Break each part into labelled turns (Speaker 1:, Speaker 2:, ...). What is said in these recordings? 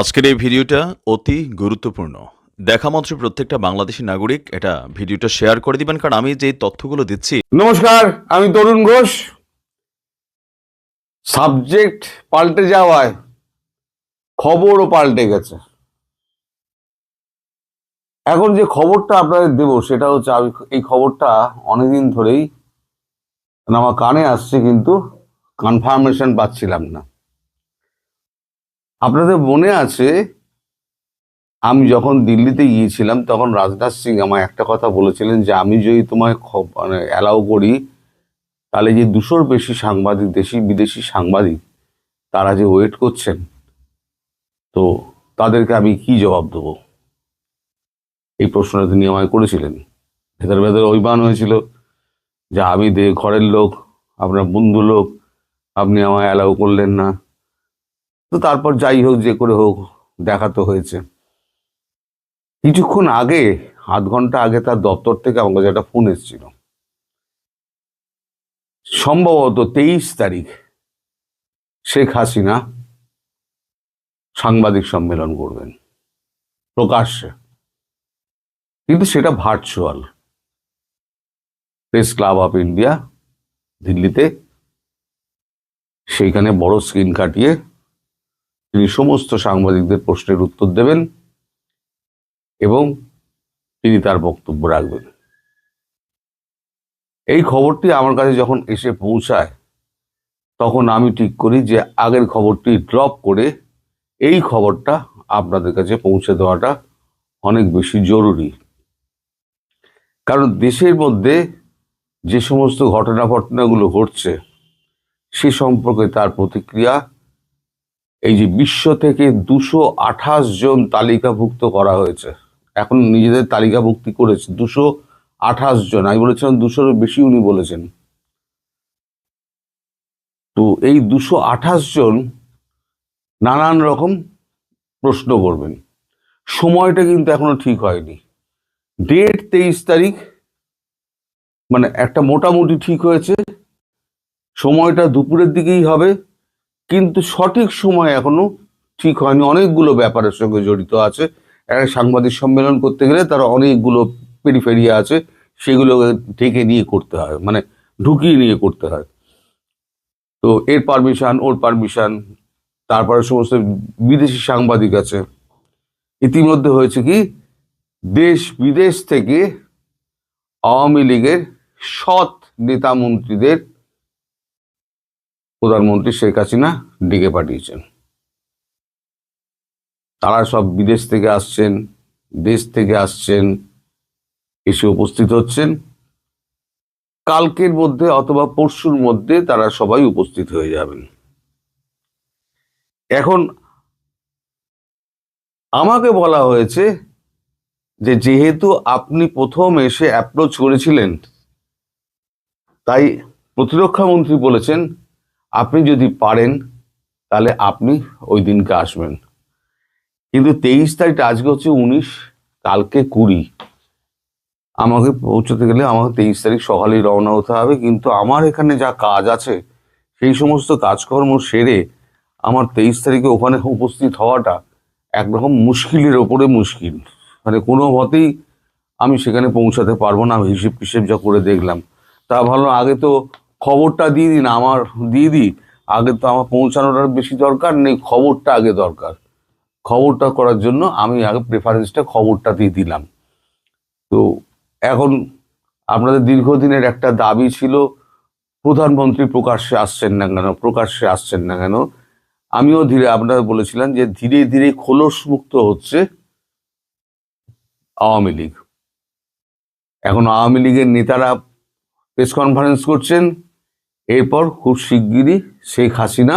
Speaker 1: আজকের এই ভিডিওটা অতি গুরুত্বপূর্ণ। দেখা মাত্র প্রত্যেকটা বাংলাদেশি নাগরিক এটা ভিডিওটা শেয়ার করে দিবেন, কারণ আমি যে তথ্যগুলো দিচ্ছি
Speaker 2: নমস্কার, আমি তরুণ ঘোষ। সাবজেক্ট পাল্টে যাওয়ায় খবরও পাল্টে গেছে। এখন যে খবরটা আপনাদের দেব, সেটা হচ্ছে আমি এই খবরটা অনেকদিন ধরেই আমার কানে আসছে, কিন্তু কনফার্মেশন পাচ্ছিলাম না। আপনাদের মনে আছে, আমি যখন দিল্লিতে গিয়েছিলাম, তখন রাজনাথ সিং আমায় একটা কথা বলেছিলেন যে, আমি যদি তোমায় মানে অ্যালাউ করি, তাহলে যে দুশোর বেশি সাংবাদিক, দেশি বিদেশি সাংবাদিক, তারা যে ওয়েট করছেন, তো তাদেরকে আমি কি জবাব দেবো? এই প্রশ্নটা তিনি আমায় করেছিলেন। ভেতরে ভেতরে অভিমান হয়েছিল যে, আমি দে, ঘরের লোক, আপনার বন্ধু লোক, আপনি আমায় অ্যালাউ করলেন না। তো তারপর যাই হোক, যে করে হোক, দেখা তো হয়েছে। কিছুক্ষণ আগে, আধ ঘণ্টা আগে তার দপ্তর থেকে আমার কাছে একটা ফোন এসেছিল। সম্ভবত তেইশ তারিখ, শেখ হাসিনা সাংবাদিক সম্মেলন করবেন, প্রকাশ্যে। কিন্তু সেটা virtual press club of India দিল্লিতে, সেইখানে বড় স্ক্রিন কাটিয়ে তিনি সমস্ত সাংবাদিকদের প্রশ্নের উত্তর দেবেন এবং তিনি তার বক্তব্য রাখবেন। এই খবরটি আমার কাছে যখন এসে পৌঁছায়, তখন আমি ঠিক করি যে আগের খবরটি ড্রপ করে এই খবরটা আপনাদের কাছে পৌঁছে দেওয়াটা অনেক বেশি জরুরি। কারণ দেশের মধ্যে যে সমস্ত ঘটনা ঘটনাগুলো ঘটছে, সে সম্পর্কে তার প্রতিক্রিয়া এই যে বিশ্ব থেকে দুশো আঠাশ জন তালিকাভুক্ত করা হয়েছে। এখন নিজেদের তালিকাভুক্তি করেছে দুশো আঠাশ জন। আমি বলেছিলাম দুশোর বেশি উনি বলেছেন। তো এই দুশো আঠাশ জন নানান রকম প্রশ্ন করবেন। সময়টা কিন্তু এখনও ঠিক হয়নি। ডেট তেইশ তারিখ মানে একটা মোটামুটি ঠিক হয়েছে। সময়টা দুপুরের দিকেই হবে। কিন্তু সঠিক সময় এখনও ঠিক হয়নি। অনেকগুলো ব্যাপারের সঙ্গে জড়িত আছে। একটা সাংবাদিক সম্মেলন করতে গেলে তারা অনেকগুলো পেরিফেরিয়া আছে সেগুলো ঢেকে নিয়ে করতে হয় মানে ঢুকিয়ে নিয়ে করতে হয়। তো এর পারমিশন, ওর পারমিশন, তারপরে সমস্ত বিদেশি সাংবাদিক আছে। ইতিমধ্যে হয়েছে কি, দেশ বিদেশ থেকে আওয়ামী লীগের সৎ নেতা মন্ত্রীদের প্রধানমন্ত্রী শেখ হাসিনা ডেকে পাঠিয়েছেন। তারা সব বিদেশ থেকে আসছেন, দেশ থেকে আসছেন, এসে উপস্থিত হচ্ছেন। কালকের মধ্যে অথবা পরশুর মধ্যে তারা সবাই উপস্থিত হয়ে যাবেন। এখন আমাকে বলা হয়েছে যে যেহেতু আপনি প্রথম এসে অ্যাপ্রোচ করেছিলেন, তাই প্রতিরক্ষা মন্ত্রী বলেছেন আপনি যদি পারেন, তাহলে আপনি ওই দিনকে আসবেন। কিন্তু তেইশ তারিখ, আজকে হচ্ছে উনিশ, কালকে কুড়ি। আমাকে পৌঁছতে গেলে আমাকে তেইশ তারিখ সকালেই রওনা হতে হবে, কিন্তু আমার এখানে যা কাজ আছে, সেই সমস্ত কাজকর্ম সেরে আমার তেইশ তারিখে ওখানে উপস্থিত হওয়াটা একরকম মুশকিলের ওপরে মুশকিল। মানে কোনো মতেই আমি সেখানে পৌঁছাতে পারব না, আমি হিসেব টিসেব যা করে দেখলাম। তা ভালো, আগে তো খবরটা দিয়ে দিন, আমার দিয়ে দিই। আগে তো আমার পৌঁছানোটার বেশি দরকার, নেই, খবরটা আগে দরকার। খবরটা করার জন্য আমি আগে প্রেফারেন্সটা খবরটা দিয়ে দিলাম। তো এখন আপনাদের দীর্ঘদিনের একটা দাবি ছিল, প্রধানমন্ত্রী প্রকাশ্যে আসছেন না কেন, প্রকাশ্যে আসছেন না কেন? আমিও ধীরে, আপনারা বলেছিলাম যে ধীরে ধীরে খোলস মুক্ত হচ্ছে আওয়ামী লীগ। এখন আওয়ামী লীগের নেতারা প্রেস কনফারেন্স করছেন এরপর খুব শিগগিরই শেখ হাসিনা,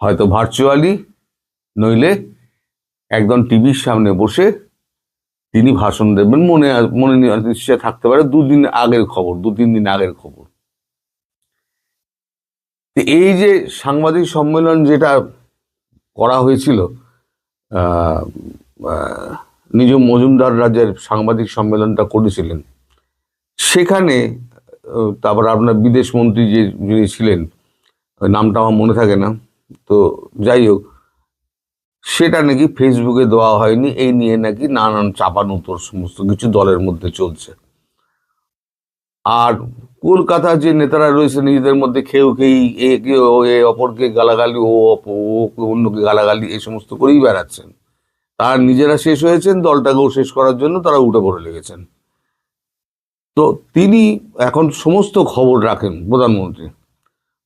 Speaker 2: হয়তো ভার্চুয়ালি নইলে একদম টিভির সামনে বসে তিনি ভাষণ দেবেন, মনে মনে নিশ্চয় থাকতে পারে, দুদিন আগের খবর দু তিন দিন আগের খবর। এই যে সাংবাদিক সম্মেলন যেটা করা হয়েছিল নিজ মজুমদার রাজের সাংবাদিক সম্মেলনটা করেছিলেন, সেখানে তারপর আপনার বিদেশ মন্ত্রী যে যিনি ছিলেন নামটা আমার মনে থাকে না। তো যাই হোক, সেটা নাকি ফেসবুকে দেওয়া হয়নি, এই নিয়ে নাকি নানান চাপানুতোর সমস্ত কিছু দলের মধ্যে চলছে। আর কলকাতার যে নেতারা রয়েছে, নিজেদের মধ্যে খেউ খেই একে ও, এ, অপরকে গালাগালি, ও, অপ- ও অন্যকে গালাগালি এই সমস্ত করেই বেড়াচ্ছেন। তারা নিজেরা শেষ হয়েছেন, দলটাকেও শেষ করার জন্য তারা উঠে পড়ে লেগেছেন। তো তিনি এখন সমস্ত খবর রাখেন প্রধানমন্ত্রী।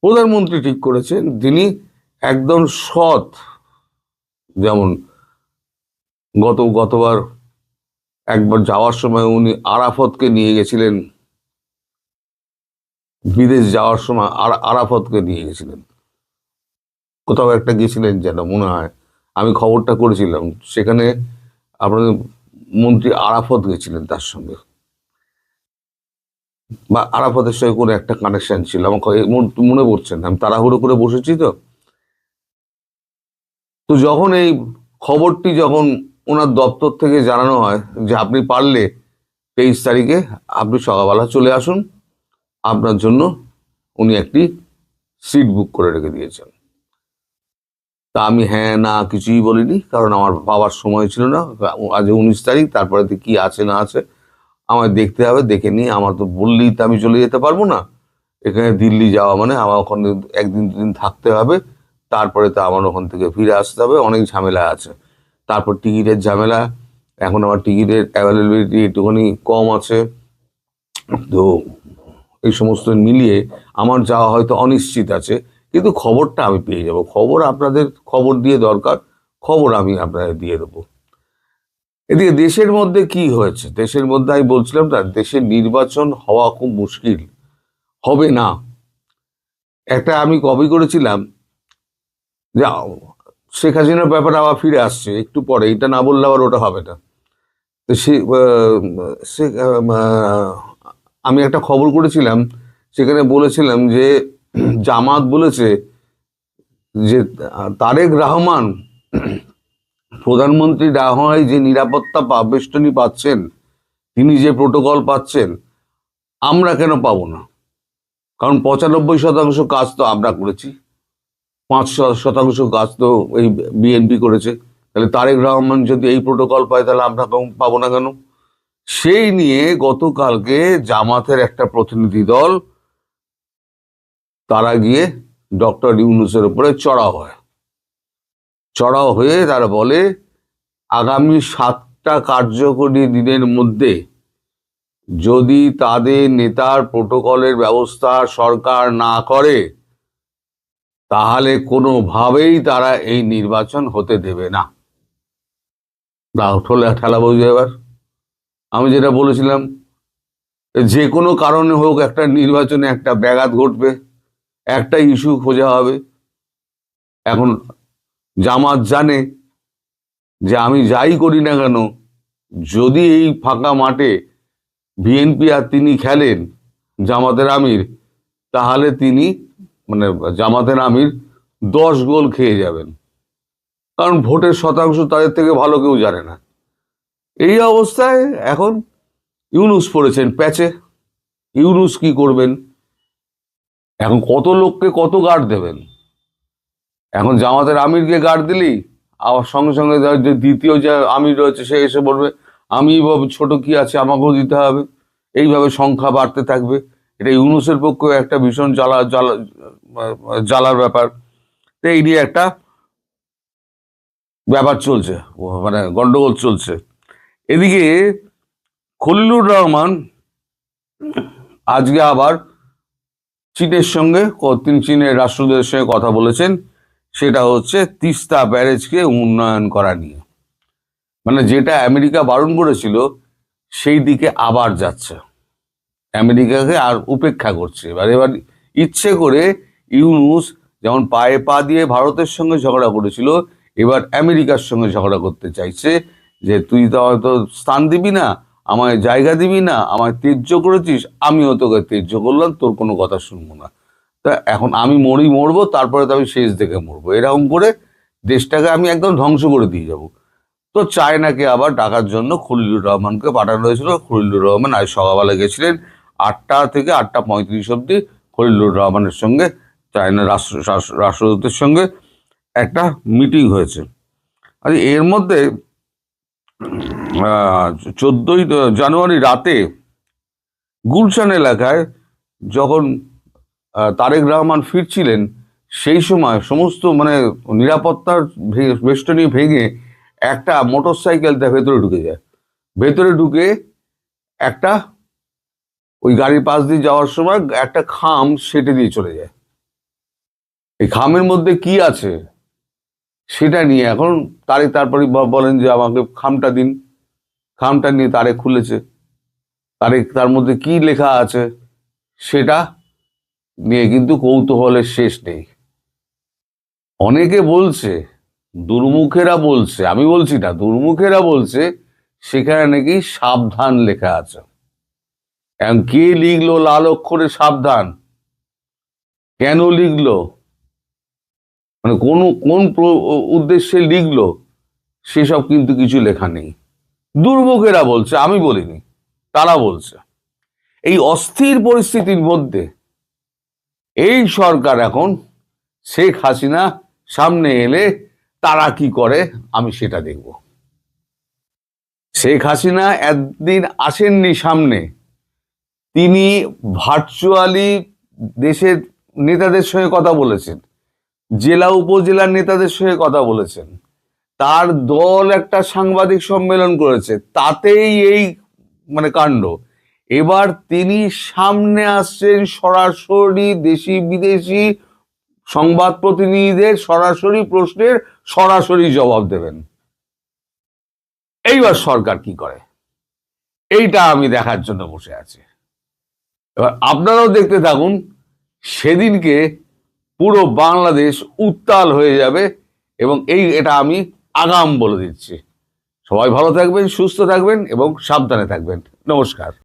Speaker 2: প্রধানমন্ত্রী ঠিক করেছেন, তিনি একদম সৎ। যেমন গত, গতবার একবার যাওয়ার সময় উনি আরাফতকে নিয়ে গেছিলেন। বিদেশ যাওয়ার সময় আর, আরাফতকে নিয়ে গেছিলেন। কোথাও একটা গেছিলেন যেন, মনে হয়। আমি খবরটা করেছিলাম, সেখানে আপনাদের মন্ত্রী আরাফত গেছিলেন তার সঙ্গে। বা আরাফতের সঙ্গে কোনো একটা কানেকশন ছিল। আমার ক- মন- পড়ছে না। আমি তাড়াহুড়ো করে বসেছি তো। তো যখন এই খবরটি যখন ওনার দপ্তর থেকে জানানো হয় যে আপনি পারলে তেইশ তারিখে আপনি সকালবেলা চলে আসুন। আপনার জন্য উনি একটি সিট বুক করে রেখে দিয়েছেন। তা আমি হ্যাঁ না কিছুই বলিনি, কারণ আমার বাবার সময় ছিল না। আজ উনিশ তারিখ, তারপরে কি আছে, না আছে আমায় দেখতে হবে, দেখে নিয়ে আমার তো বললেই তো আমি চলে যেতে পারব না। এখানে দিল্লি যাওয়া মানে আমার ওখানে একদিন, দুদিন থাকতে হবে। তারপরে তো আমার ওখান থেকে ফিরে আসতে হবে, অনেক ঝামেলা আছে। তারপর টিকিটের ঝামেলা, এখন আমার টিকিটের অ্যাভেলেবিলিটি একটুখানি কম আছে। তো এই সমস্ত মিলিয়ে আমার যাওয়া হয়তো অনিশ্চিত আছে, কিন্তু খবরটা আমি পেয়ে যাব। খবর আপনাদের, খবর দিয়ে দরকার, খবর আমি আপনাদের দিয়ে দেবো। এদিকে দেশের মধ্যে কি হয়েছে? দেশের মধ্যে আমি বলছিলাম না দেশের নির্বাচন হওয়া খুব মুশকিল। হবে না। একটা আমি কপি করেছিলাম যে, শেখ হাসিনার ব্যাপারে আবার ফিরে আসছে, একটু পরে। এটা না বললে আবার ওটা হবে না। তো সে সে আমি একটা খবর করেছিলাম, সেখানে বলেছিলাম যে, জামাত বলেছে যে, তারেক রহমান প্রধানমন্ত্রী না হওয়ায় যে নিরাপত্তা পা- বেষ্টনী পাচ্ছেন, তিনি যে প্রোটোকল পাচ্ছেন, আমরা কেন পাবো না? কারণ পঁচানব্বই শতাংশ কাজ তো আমরা করেছি। পাঁচ শতাংশ কাজ তো এই বিএনপি করেছে। তাহলে তারেক রহমান যদি এই প্রোটোকল পায়, তাহলে আমরা পাবো না কেন? সেই নিয়ে গতকালকে জামাতের একটা প্রতিনিধি দল, তারা গিয়ে ডক্টর ইউনুসের উপরে চড়া হয়। চড়াও হয়ে তারা বলে, আগামী সাতটা কার্যকরী দিনের মধ্যে যদি তাদের নেতার প্রোটোকলের ব্যবস্থা সরকার না করে, তাহলে কোনোভাবেই তারা এই নির্বাচন হতে দেবে না। দাও ঠোলা বুঝবে এবার। আমি যেটা বলেছিলাম, যে কোনো কারণে হোক একটা নির্বাচনে একটা ব্যাঘাত ঘটবে, একটা ইস্যু খোঁজা হবে। এখন জামাত জানে যে আমি যাই করি না কেন, যদি এই ফাঁকা মাঠে বিএনপি আর তিনি খেলেন জামাতের আমির, তাহলে তিনি মানে জামাতের আমির দশ গোল খেয়ে যাবেন। কারণ ভোটের শতাংশ তাদের থেকে ভালো কেউ জানে না। এই অবস্থায় এখন ইউনুস পড়েছেন প্যাচে। ইউনুস কি করবেন? এখন কত লোককে কত গার্ড দেবেন? এখন জামাতের আমিরকে গার্ড দিলেই আবার সঙ্গে সঙ্গে যে দ্বিতীয় যে আমির রয়েছে সে এসে বলবে, আমি ছোট কি আছে, আমাকেও দিতে হবে। এইভাবে সংখ্যা বাড়তে থাকবে। এটা ইউনুসের পক্ষে একটা ভীষণ জ্বালা জ্বালা, জ্বালার ব্যাপার। তো এই নিয়ে একটা ব্যাপার চলছে মানে গন্ডগোল চলছে। এদিকে খলিলুর রহমান আজকে আবার চীনের সঙ্গে তিনি চীনের রাষ্ট্রদূতের সঙ্গে কথা বলেছেন। সেটা হচ্ছে তিস্তা ব্যারেজকে উন্নয়ন করা নিয়ে। মানে যেটা আমেরিকা বারণ করেছিল, সেই দিকে আবার যাচ্ছে। আমেরিকাকে আর উপেক্ষা করছে। এবার এবার ইচ্ছে করে ইউনুস যেমন পায়ে পা দিয়ে ভারতের সঙ্গে ঝগড়া করেছিল, এবার আমেরিকার সঙ্গে ঝগড়া করতে চাইছে যে, তুই তো হয়তো স্থান দিবি না, আমায় জায়গা দিবি না, আমায় ত্যায্য করেছিস, আমিও তোকে ত্যায্য করলাম, তোর কোনো কথা শুনব না। তা এখন আমি মরি মরবো, তারপরে তো আমি শেষ দেখে মরবো। এরকম করে দেশটাকে আমি একদম ধ্বংস করে দিয়ে যাব। তো চায়নাকে আবার ডাকার জন্য খলিলুর রহমানকে পাঠানো হয়েছিল। খলিলুর রহমান আজ সকালবেলা গেছিলেন, আটটা থেকে আটটা পঁয়ত্রিশ অব্দি খলিলুর রহমানের সঙ্গে, চায়না রাষ্ট্র, রাষ্ট্র- রাষ্ট্রদূতের সঙ্গে একটা মিটিং হয়েছে। আর এর মধ্যে চোদ্দই জানুয়ারি রাতে গুলশান এলাকায় যখন তারেক রহমান ফিরছিলেন, সেই সময় সমস্ত মানে নিরাপত্তার বেষ্টনী ভেঙে একটা মোটর সাইকেল তার ভেতরে ঢুকে যায়। ভেতরে ঢুকে একটা ওই গাড়ির পাশ দিয়ে যাওয়ার সময় একটা খাম সেটে দিয়ে চলে যায়। এই খামের মধ্যে কি আছে সেটা নিয়ে এখন তারে তারপরে বলেন যে আমাকে খামটা দিন। খামটা নিয়ে তারে খুলেছে। তারে তার মধ্যে কি লেখা আছে সেটা নিয়ে কিন্তু কৌতূহলের শেষ নেই। অনেকে বলছে, দুর্মুখেরা বলছে, আমি বলছি না, দুর্মুখেরা বলছে, সেখানে নাকি সাবধান লেখা আছে। এখন কে লিখলো লাল অক্ষরে সাবধান? কেন লিখলো? মানে কোন কোন উদ্দেশ্যে লিখলো? সেসব কিন্তু কিছু লেখা নেই। দুর্ভোগেরা বলছে, আমি বলিনি, তারা বলছে। এই অস্থির পরিস্থিতির মধ্যে এই সরকার এখন শেখ হাসিনা সামনে এলে তারা কি করে? আমি সেটা দেখব। শেখ হাসিনা একদিন আসেননি সামনে। তিনি ভার্চুয়ালি দেশের নেতাদের সঙ্গে কথা বলেছেন। জেলা উপজেলার নেতাদের সঙ্গে কথা বলেছেন। তার দল একটা সাংবাদিক সম্মেলন করেছে। তাতেই এই মানে কাণ্ড। এবার তিনি সামনে আসছেন সরাসরি দেশি বিদেশি সংবাদ প্রতিনিধিদের সরাসরি প্রশ্নের সরাসরি জবাব দেবেন। এইবার সরকার কি করে? এইটা আমি দেখার জন্য বসে আছি। এবার আপনারাও দেখতে থাকুন, সেদিনকে পুরো বাংলাদেশ উত্তাল হয়ে যাবে এবং এই এটা আমি আগাম বলে দিচ্ছি। সবাই ভালো থাকবেন, সুস্থ থাকবেন এবং সাবধানে থাকবেন। নমস্কার।